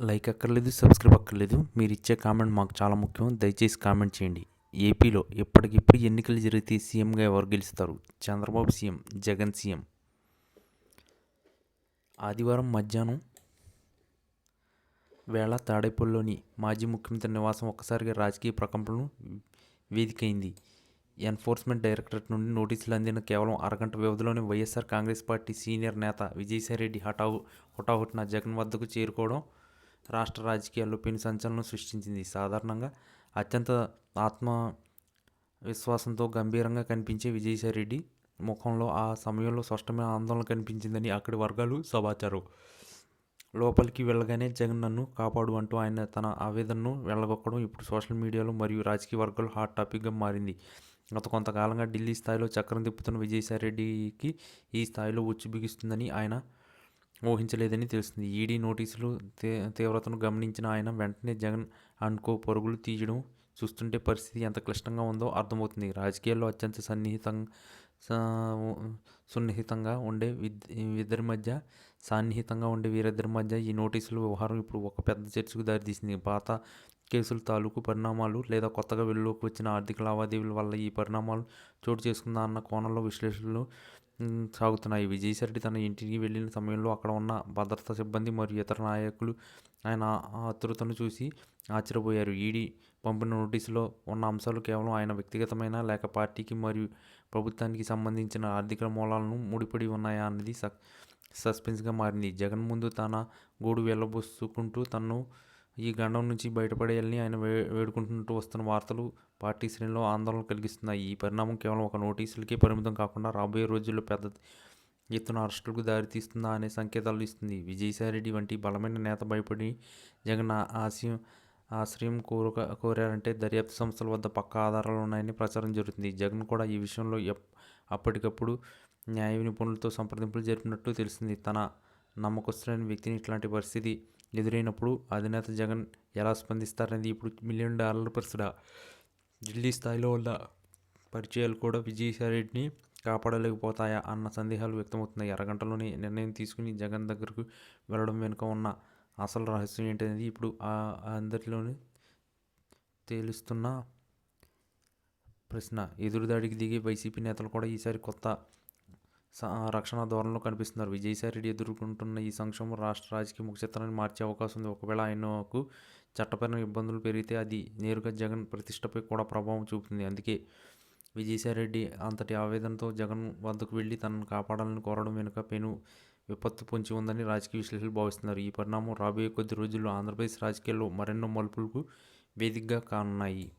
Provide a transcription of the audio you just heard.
Like అక్కర్లేదు subscribe అక్కర్లేదు. మీరు ఇచ్చే కామెంట్ మాకు చాలా ముఖ్యం. దయచేసి కామెంట్ చేయండి. ఏపీలో ఎప్పటికిప్పుడు ఎన్నికలు జరిగితే సీఎంగా ఎవరు గెలుస్తారు? Chandrababu CM Jagan CM. ఆదివారం మధ్యాహ్నం వేళ తాడేపల్లిలోని మాజీ ముఖ్యమంత్రి నివాసం ఒక్కసారిగా రాజకీయ ప్రకంపనలు వేదికైంది. ఎన్ఫోర్స్మెంట్ డైరెక్టరేట్ నుండి నోటీసులు అందిన కేవలం అరగంట వ్యవధిలోనే వైఎస్ఆర్ కాంగ్రెస్ పార్టీ సీనియర్ నేత విజయసాయిరెడ్డి హఠావు హుటాహుటిన జగన్ వద్దకు చేరుకోవడం రాష్ట్ర రాజకీయాల్లో పెను సంచలనం సృష్టించింది. సాధారణంగా అత్యంత ఆత్మ విశ్వాసంతో గంభీరంగా కనిపించే విజయసాయిరెడ్డి ముఖంలో ఆ సమయంలో స్పష్టమైన ఆందోళన కనిపించిందని అక్కడి వర్గాలు సమాచారం. లోపలికి వెళ్ళగానే జగన్ నన్ను కాపాడు అంటూ ఆయన తన ఆవేదనను వెళ్ళగొక్కడం ఇప్పుడు సోషల్ మీడియాలో మరియు రాజకీయ వర్గాలు హాట్ టాపిక్గా మారింది. గత కొంతకాలంగా ఢిల్లీ స్థాయిలో చక్రం తిప్పుతున్న విజయసాయిరెడ్డికి ఈ స్థాయిలో ఉచ్చు బిగిస్తుందని ఆయన ఊహించలేదని తెలుస్తుంది. ఈడీ నోటీసులు తే తీవ్రతను గమనించిన ఆయన వెంటనే జగన్ అనుకో పరుగులు తీయడం చూస్తుంటే పరిస్థితి ఎంత క్లిష్టంగా ఉందో అర్థమవుతుంది. రాజకీయాల్లో అత్యంత సన్నిహితంగా సున్నిహితంగా ఉండే ఇద్దరి మధ్య సాన్నిహితంగా ఉండే వీరిద్దరి మధ్య ఈ నోటీసుల వ్యవహారం ఇప్పుడు ఒక పెద్ద చర్చకు దారితీసింది. పాత కేసుల తాలూకు పరిణామాలు లేదా కొత్తగా వెలుగులోకి వచ్చిన ఆర్థిక లావాదేవీల వల్ల ఈ పరిణామాలు చోటు చేసుకుందా అన్న కోణంలో విశ్లేషణలు సాగుతున్నాయి. విజయసాయిరెడ్డి తన ఇంటికి వెళ్ళిన సమయంలో అక్కడ ఉన్న భద్రతా సిబ్బంది మరియు ఇతర నాయకులు ఆయన ఆతృతను చూసి ఆశ్చర్యపోయారు. ఈడీ పంపిన నోటీసులో ఉన్న అంశాలు కేవలం ఆయన వ్యక్తిగతమైన లేక పార్టీకి మరియు ప్రభుత్వానికి సంబంధించిన ఆర్థిక మూలాలను ముడిపడి ఉన్నాయా అన్నది సస్పెన్స్గా మారింది. జగన్ ముందు తన గోడు వెళ్ళబోసుకుంటూ తను ఈ గండం నుంచి బయటపడేయాలని ఆయన వే వేడుకుంటున్నట్టు వస్తున్న వార్తలు పార్టీ శ్రేణిలో ఆందోళన కలిగిస్తున్నాయి. ఈ పరిణామం కేవలం ఒక నోటీసులకే పరిమితం కాకుండా రాబోయే రోజుల్లో పెద్ద ఎత్తున అరెస్టులకు దారితీస్తుందా అనే సంకేతాలు ఇస్తుంది. విజయసాయిరెడ్డి వంటి బలమైన నేత భయపడి జగన్ ఆశయం ఆశ్రయం కోరుక కోరారంటే దర్యాప్తు సంస్థల వద్ద పక్క ఆధారాలు ఉన్నాయని ప్రచారం జరుగుతుంది. జగన్ కూడా ఈ విషయంలో అప్పటికప్పుడు న్యాయ నిపుణులతో సంప్రదింపులు జరిపినట్టు తెలిసింది. తన నమ్మకస్తులైన వ్యక్తిని ఇట్లాంటి పరిస్థితి ఎదురైనప్పుడు అధినేత జగన్ ఎలా స్పందిస్తారనేది ఇప్పుడు మిలియన్ డాలర్ల ప్రశ్న ఢిల్లీ స్థాయిలో ఉన్న పరిచయాలు కూడా విజయసాయిరెడ్డిని కాపాడలేకపోతాయా అన్న సందేహాలు వ్యక్తమవుతున్నాయి. అరగంటలోనే నిర్ణయం తీసుకుని జగన్ దగ్గరకు వెళ్ళడం వెనుక ఉన్న అసలు రహస్యం ఏంటనేది ఇప్పుడు అందరిలోనే తేలుస్తున్న ప్రశ్న. ఎదురుదాడికి దిగే వైసీపీ నేతలు కూడా ఈసారి కొత్త రక్షణ ధోరణిలో కనిపిస్తున్నారు. విజయసాయి రెడ్డి ఎదుర్కొంటున్న ఈ సంక్షోభం రాష్ట్ర రాజకీయ ముఖ చిత్రాన్ని మార్చే అవకాశం ఉంది. ఒకవేళ ఆయనకు చట్టపరమైన ఇబ్బందులు పెరిగితే అది నేరుగా జగన్ ప్రతిష్టపై కూడా ప్రభావం చూపుతుంది. అందుకే విజయసాయి రెడ్డి అంతటి ఆవేదనతో జగన్ వద్దకు వెళ్ళి తనను కాపాడాలని కోరడం వెనుక పెను విపత్తు పొంచి ఉందని రాజకీయ విశ్లేషకులు భావిస్తున్నారు. ఈ పరిణామం రాబోయే కొద్ది రోజుల్లో ఆంధ్రప్రదేశ్ రాజకీయాల్లో మరెన్నో మలుపులకు వేదికగా కానున్నాయి.